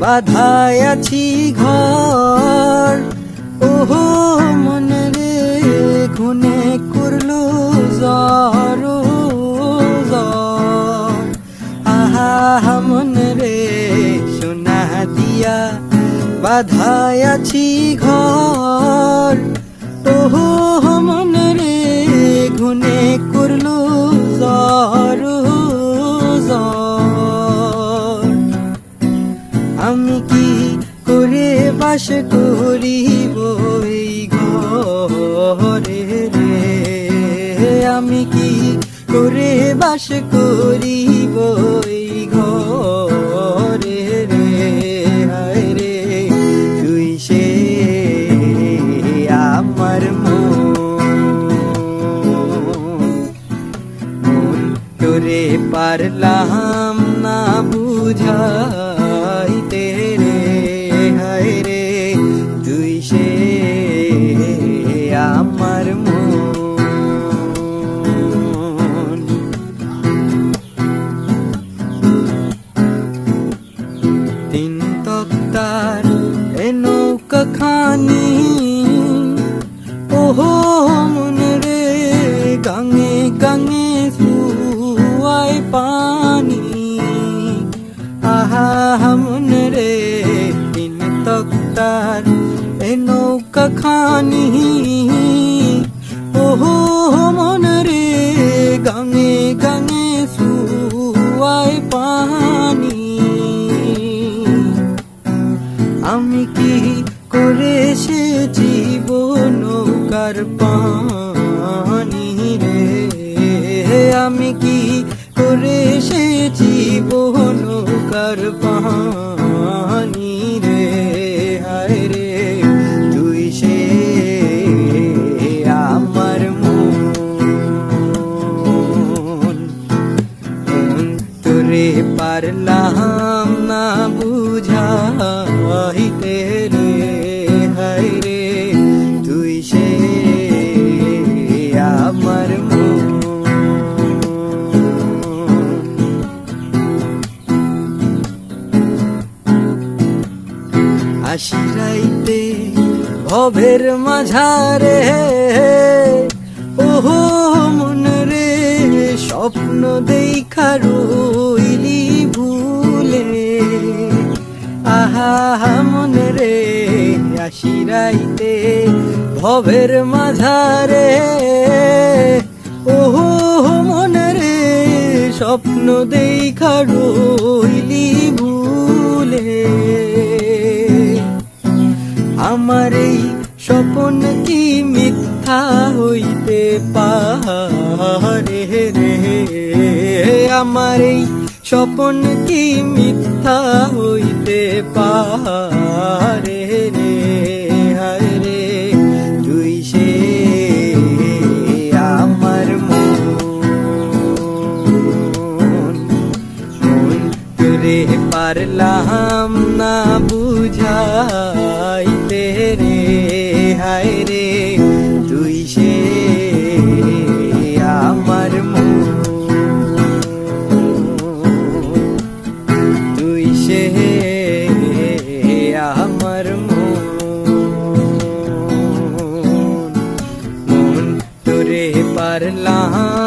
বাধায় আছি ঘর। ওহো মনে রে ঘুনে করল জ্বর আহা মনে রে সোনা দিয়া বাধায় আছি ঘর। ওহো আমি কি করে বাস করিব এই ঘরে রে? আমি কি করে বাস করিব এই ঘরে রে? রে, তুই সে আমার মন। তোরে পারলাম না বুঝাইতে আহা মন রে তিন তক্তার এ নৌকা খানি ওহো মন রে গাঙে গাঙে সুয়াই পানি আমি কি করে সে জীবন নৌকার পানি রে আমি কি নৌকার পানি রে হায় রে তুই সে আমার মন। তোরে পারলাম না বুঝাইতে ভবের মাঝারে ওহো মন রে স্বপ্ন দেখা রইলি ভুলে। আহা মন রে আশিরাইতে ভবের মাঝারে ওহো মন রে স্বপ্ন দেখা রইলি হইতে পারে রে। আমার এই স্বপন কি মিথ্যা হইতে পারে রে? হায় রে, তুই সে আমার মন। তোরে পারলাম তোরে